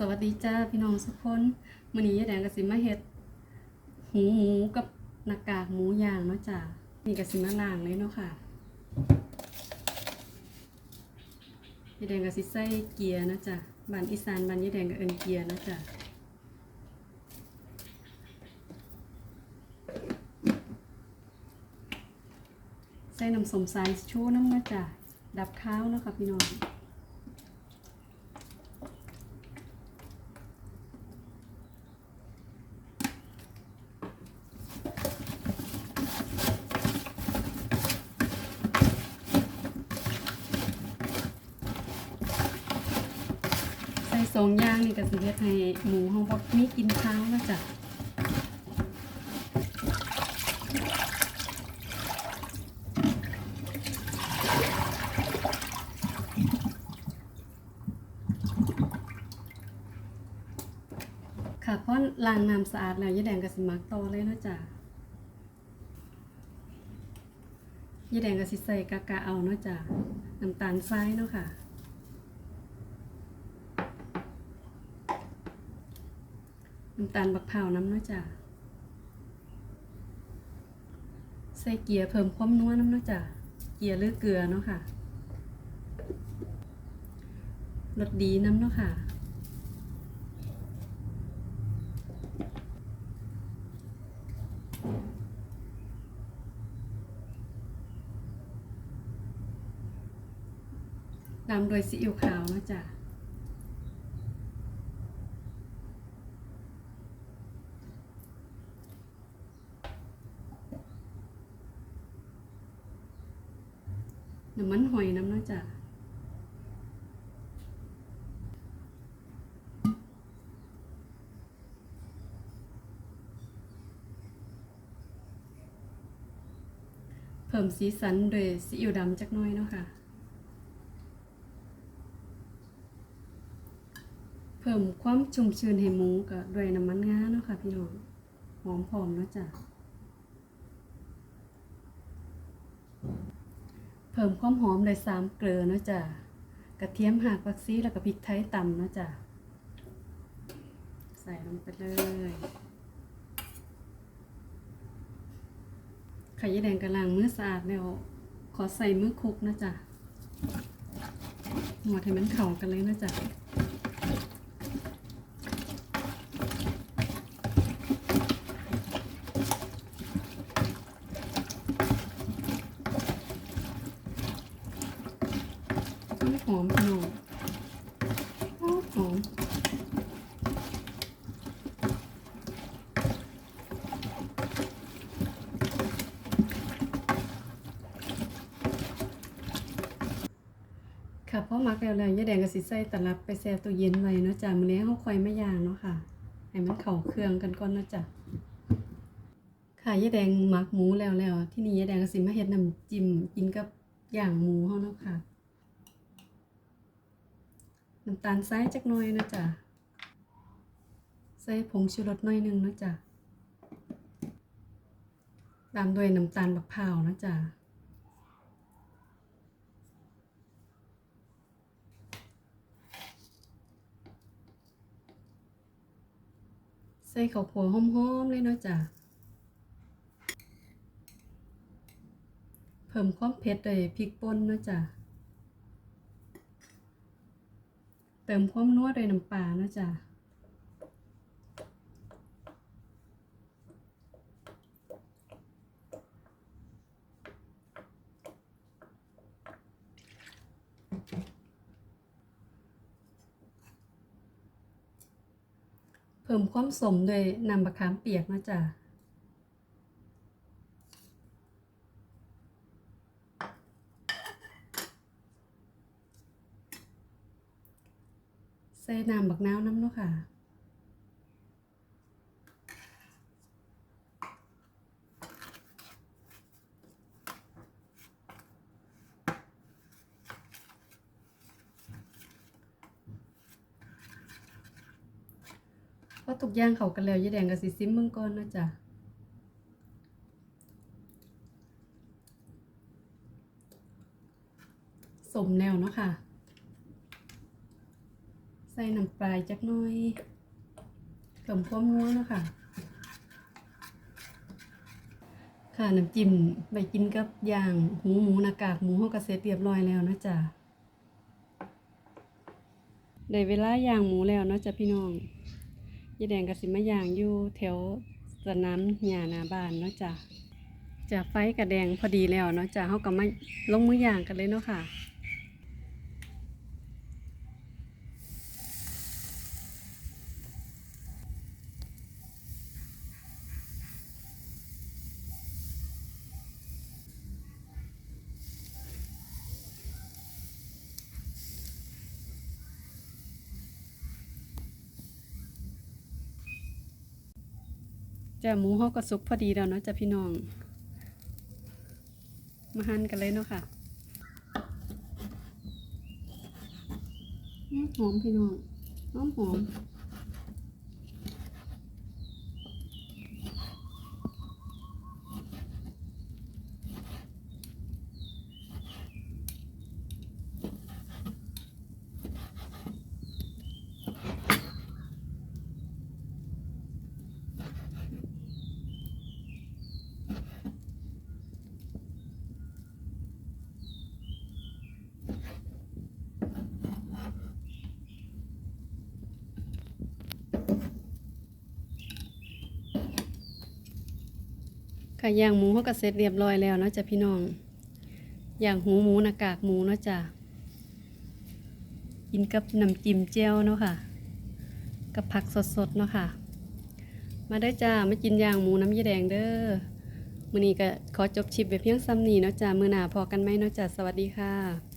สวัสดีจ้าพี่น้องทุกคนมื้อนี้ยายแดงก็สิมาเฮ็ดหูหมูกับหน้ากากหมูย่างเนาะจ้านี่ก็สิมาล้างเลยเนาะค่ะยายแดงก็สิใส่เกียร์นะจ้ะบ้านอีสานบ้านยายแดงก็เอิ้นเกียร์นะจ้ะใส่น้ำสมสายชูน้ำนะจ้ะดับข้าวนะค่ะพี่น้อง สองอย่างนี่ก็สิเฮ็ดให้หมูเฮาบ่มีกินคาวแล้วจ้ะค่ะเพราะล้างน้ำสะอาดแล้วยายแดงก็สิมักต่อเลยนะจ้ะยายแดงก็สิใส่กะกะเอาเนาะจ้ะน้ำตาลทรายเนาะค่ะ น้ำตาลบักเผาน้ำเนาะจ้ะใส่เกียร์เพิ่มความนัวน้ำเนาะจ้ะเกียร์หรือเกลือเนาะค่ะรสดีน้ำเนาะค่ะ ตามโดยซีอิ๊วขาวเนาะจ้ะ น้ำมันหอยน้ำเนาะจ้ะเพิ่มสีสันโดวยซีอิ๊วดำจักน้อยเนาะค่ะ เพิ่มความชุ่มชื้นให้หมูกับด้วยน้ำมันงาเนาะค่ะพี่น้องหอมพร้อมเนาะจ้ะ เพิ่มความหอมเลยสามเกลือเนาะจ้ะกระเทียมหักผักซีแล้วก็พริกไทยตำเนาะจ้ะใส่ลงไปเลยไข่ยายแดงกระลังมือสะอาดแล้วขอใส่มือคุกนะจ๊ะหมดให้มันเข่ากันเลยนะจ๊ะ หอมพี่องหอมค่ะเพราะมักแล้วแล้วยายแดงก็สิใส่ตลับไปแช่ตู้เย็นไว้เนาะจ้ะมื้อนี้เฮาค่อยมายางเนาะค่ะ ให้มันเข้าเครื่องกันก่อนเนาะจ้ะค่ะยายแดงหมักหมูแล้วแล้วที่นี่ยายแดงก็สิมาเฮ็ดน้ำจิ้มกินกับย่างหมูเฮาเนาะค่ะ น้ำตาลทรายจักหน่อยนะจ้ะใส่ผงชูรสหน่อยหนึงนะจ้ะตามด้วยน้ำตาลบักพร้าวนะจ้ะใส่ข้าวคั่วหอมๆเลยเนาะจ้ะเพิ่มความเผ็ดด้วยพริกป่นเนาะจ้ะ เติมความนัวด้วยน้ำปลาเนาะจ้ะเพิ่มความสมด้วยน้ำมะขามเปียกเนาะจ้ะ ใส่น้ำบักนาวน้ำเนาะค่ะพอทุกอย่างเข้ากันแล้วยายแดงก็สิซิมเบิ่งก่อนนะจ้ะสมแล้วเนาะค่ะ ใส่น้ำปลายจักหน่อยเพิ่มความนัวนะค่ะค่ะน้ำจิ้มไปกินกับย่างหูหมูหน้ากากหมูเฮาก็เสร็จเรียบร้อยแล้วนะจ๊ะได้เวลาย่างหมูแล้วเนาะจ๊ะพี่น้องยายแดงก็สิมาย่างอยู่แถวสนามหญ้านาบ้านเนาะจ๊ะจะไฟกระแดงพอดีแล้วเนาะจ๊ะเฮาก็มาลงมือย่างกันเลยเนาะค่ะ จ้ะหมูเฮาก็สุกพอดีแล้วเนาะจ้ะพี่น้อง มาหั่นกันเลยเนาะค่ะหอมพี่น้องหอมหอม ค่ะย่างหมูเขาก็เสร็จเรียบร้อยแล้วเนาะจ้ะพี่น้องย่างหูหมูหน้ากากหมูเนาะจ้ะกินกับน้ำจิ้มเจียวเนาะค่ะ กับผักสดๆเนาะค่ะ มาได้จ้ามากินย่างหมูน้ำยีแดงเด้อมื้อนี้ก็ขอจบชิปไปเพียงซ้ำนี้เนาะจ้ามื้อหน้าพอกันไหมเนาะจ้าสวัสดีค่ะ